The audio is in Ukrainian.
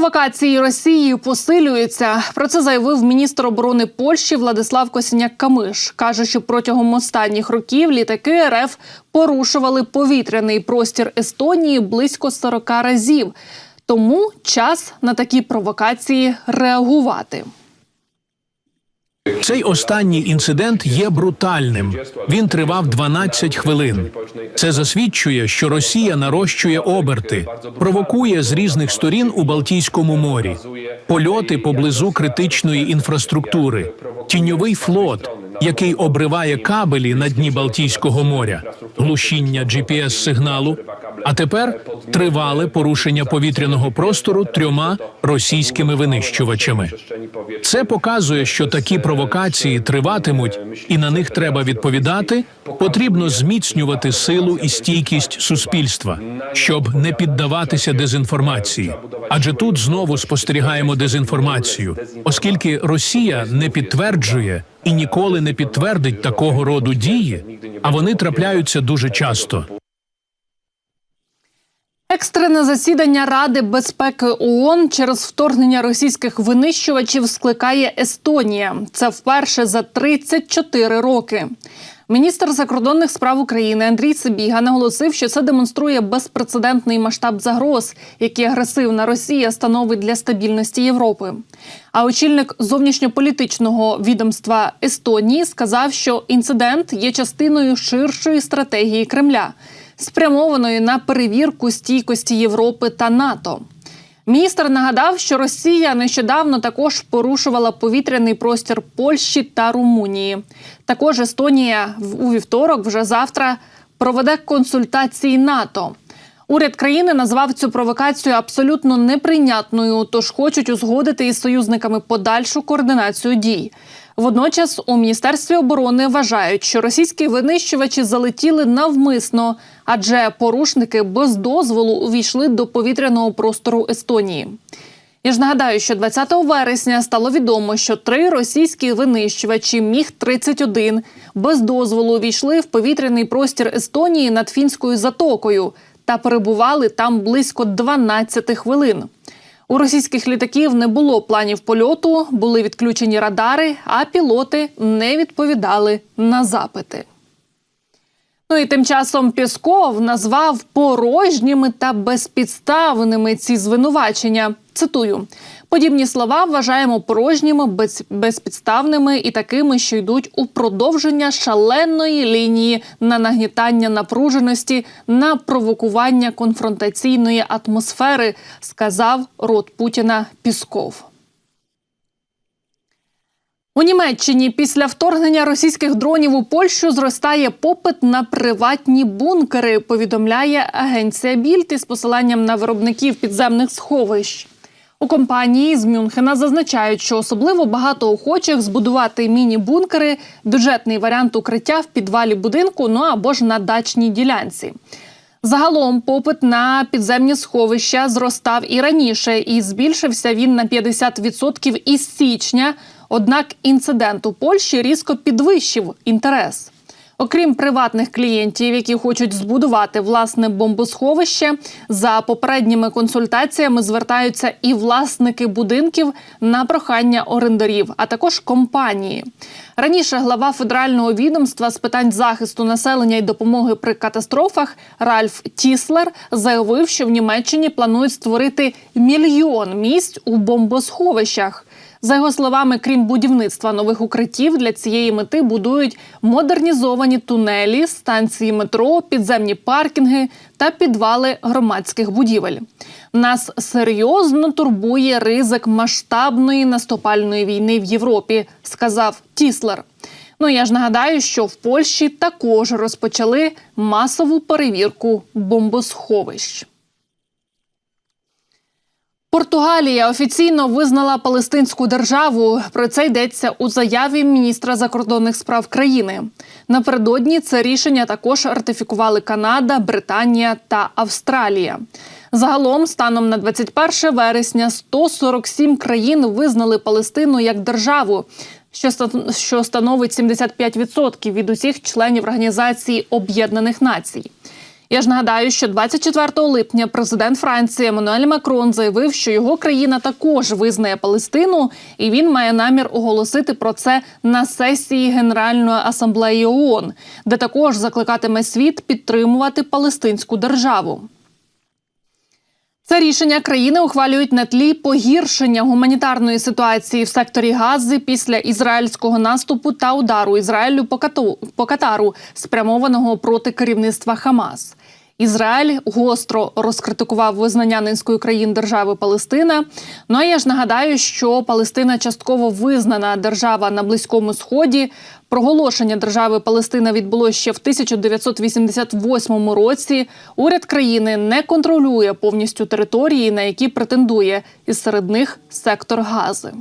Провокації Росії посилюються. Про це заявив міністр оборони Польщі Владислав Косіняк Камиш. каже, що протягом останніх років літаки РФ порушували повітряний простір Естонії близько 40 разів. Тому час на такі провокації реагувати. Цей останній інцидент є брутальним. Він тривав 12 хвилин. Це засвідчує, що Росія нарощує оберти, провокує з різних сторін у Балтійському морі, польоти поблизу критичної інфраструктури, тіньовий флот, який обриває кабелі на дні Балтійського моря, глушіння gps сигналу. А тепер тривале порушення повітряного простору трьома російськими винищувачами. Це показує, що такі провокації триватимуть, і на них треба відповідати. Потрібно зміцнювати силу і стійкість суспільства, щоб не піддаватися дезінформації. Адже тут знову спостерігаємо дезінформацію, оскільки Росія не підтверджує і ніколи не підтвердить такого роду дії, а вони трапляються дуже часто. Екстрене засідання Ради безпеки ООН через вторгнення російських винищувачів скликає Естонія. Це вперше за 34 роки. Міністр закордонних справ України Андрій Сибіга наголосив, що це демонструє безпрецедентний масштаб загроз, які агресивна Росія становить для стабільності Європи. А очільник зовнішньополітичного відомства Естонії сказав, що інцидент є частиною ширшої стратегії Кремля спрямованої на перевірку стійкості Європи та НАТО. Міністр нагадав, що Росія нещодавно також порушувала повітряний простір Польщі та Румунії. Також Естонія у вівторок, вже завтра, проведе консультації НАТО. Уряд країни назвав цю провокацію абсолютно неприйнятною, тож хочуть узгодити із союзниками подальшу координацію дій. Водночас у міністерстві оборони вважають, що російські винищувачі залетіли навмисно, адже порушники без дозволу увійшли до повітряного простору Естонії. Я ж нагадаю, що 20 вересня стало відомо, що три російські винищувачі міг 31 без дозволу увійшли в повітряний простір Естонії над фінською затокою та перебували там близько 12 хвилин. У російських літаків не було планів польоту, були відключені радари, а пілоти не відповідали на запити. Ну і тим часом Пісков назвав порожніми та безпідставними ці звинувачення. Цитую. Подібні слова вважаємо порожніми, без, безпідставними і такими, що йдуть у продовження шаленої лінії на нагнітання напруженості, на провокування конфронтаційної атмосфери, сказав рот Путіна Пісков. У Німеччині після вторгнення російських дронів у Польщу зростає попит на приватні бункери. Повідомляє агенція Більд із посиланням на виробників підземних сховищ. У компанії з Мюнхена зазначають, що особливо багато охочих збудувати міні-бункери, бюджетний варіант укриття в підвалі будинку, ну або ж на дачній ділянці. Загалом попит на підземні сховища зростав і раніше, і збільшився він на 50% із січня. Однак інцидент у Польщі різко підвищив інтерес. Окрім приватних клієнтів, які хочуть збудувати власне бомбосховище, за попередніми консультаціями звертаються і власники будинків на прохання орендарів, а також компанії. Раніше глава федерального відомства з питань захисту населення і допомоги при катастрофах Ральф Тіслер заявив, що в Німеччині планують створити мільйон місць у бомбосховищах. За його словами, крім будівництва нових укриттів, для цієї мети будують модернізовані тунелі, станції метро, підземні паркінги та підвали громадських будівель. Нас серйозно турбує ризик масштабної наступальної війни в Європі, сказав Тіслер. Ну я ж нагадаю, що в Польщі також розпочали масову перевірку бомбосховищ. Португалія офіційно визнала Палестинську державу. Про це йдеться у заяві міністра закордонних справ країни. Напередодні це рішення також ратифікували Канада, Британія та Австралія. Загалом, станом на 21 вересня, 147 країн визнали Палестину як державу, що становить 75% від усіх членів Організації Об'єднаних Націй. Я ж нагадаю, що 24 липня президент Франції Еммануель Макрон заявив, що його країна також визнає Палестину, і він має намір оголосити про це на сесії Генеральної асамблеї ООН, де також закликатиме світ підтримувати палестинську державу. Це рішення країни ухвалюють на тлі погіршення гуманітарної ситуації в секторі Гази після ізраїльського наступу та удару Ізраїлю по, Кату, по Катару, спрямованого проти керівництва Хамас. Ізраїль гостро розкритикував визнання низкою країн держави Палестина. Ну а я ж нагадаю, що Палестина частково визнана держава на близькому сході. Проголошення держави Палестина відбулося ще в 1988 році. Уряд країни не контролює повністю території, на які претендує, і серед них сектор Гази.